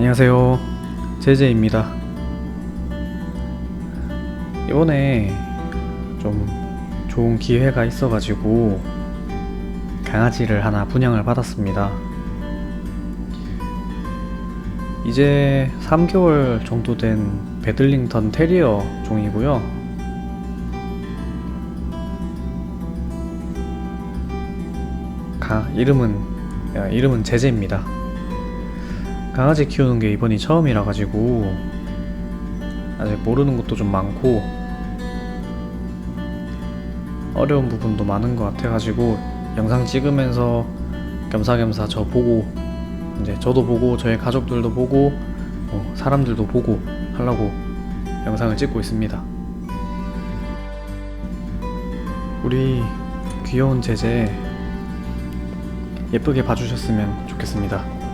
안녕하세요. 제제입니다. 이번에 좀 좋은 기회가 있어가지고 강아지를 하나 분양을 받았습니다. 이제 3개월 정도 된 베들링턴 테리어 종이고요. 가 이름은 야, 이름은 제제입니다. 강아지 키우는 게 이번이 처음이라 가지고 아직 모르는 것도 좀 많고 어려운 부분도 많은 것 같아 가지고 영상 찍으면서 겸사겸사 저 보고 이제 저도 보고 저희 가족들도 보고 뭐 사람들도 보고 하려고 영상을 찍고 있습니다. 우리 귀여운 제제 예쁘게 봐주셨으면 좋겠습니다.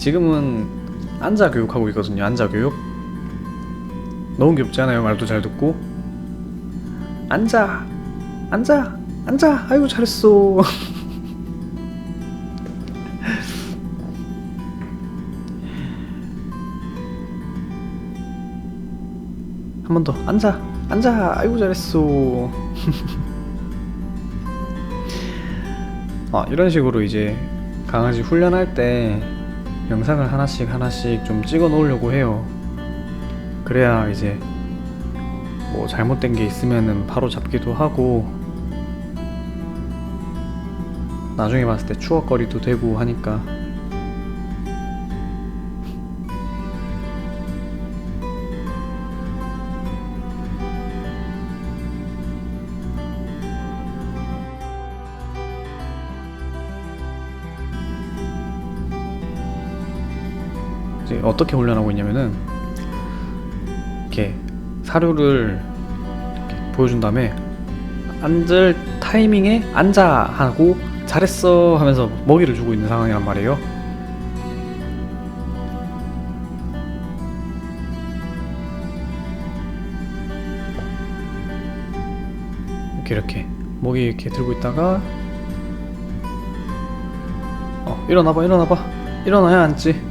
지금은 앉아 교육하고 있거든요. 앉아 교육. 너무 귀엽지 않아요? 말도 잘 듣고. 앉아, 앉아, 앉아. 아이고 잘했어. 한 번 더 앉아, 앉아. 아이고 잘했어. 아 이런 식으로 이제 강아지 훈련할 때 영상을 하나씩 하나씩 좀 찍어 놓으려고 해요. 그래야 이제 뭐 잘못된 게 있으면은 바로 잡기도 하고 나중에 봤을 때 추억거리도 되고 하니까 이제 어떻게 훈련하고 있냐면은 이렇게 사료를 이렇게 보여준 다음에 앉을 타이밍에 앉아 하고 잘했어 하면서 먹이를 주고 있는 상황이란 말이에요. 이렇게 이렇게 먹이 이렇게 들고 있다가 어 일어나봐 일어나봐 일어나야 앉지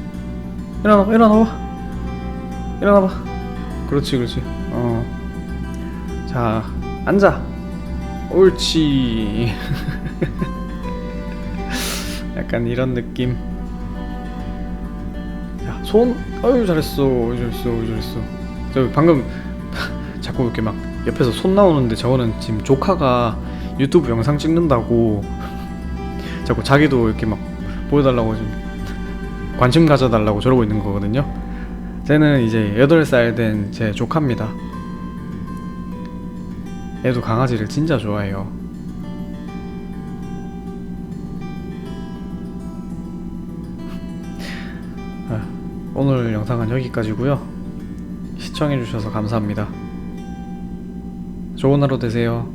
일어나봐 일어나봐. 일어나봐. 그렇지 그렇지. 어자 앉아. 옳지. 약간 이런 느낌. 야손? 어유 잘했어. 어유 잘했어. 어유 잘했어. 저 방금 자꾸 이렇게 막 옆에서 손 나오는데 저거는 지금 조카가 유튜브 영상 찍는다고 자꾸 자기도 이렇게 막 보여달라고 지금 관심 가져달라고 저러고 있는 거거든요. 쟤는 이제 8살 된 제 조카입니다. 얘도 강아지를 진짜 좋아해요. 아, 오늘 영상은 여기까지고요. 시청해주셔서 감사합니다. 좋은 하루 되세요.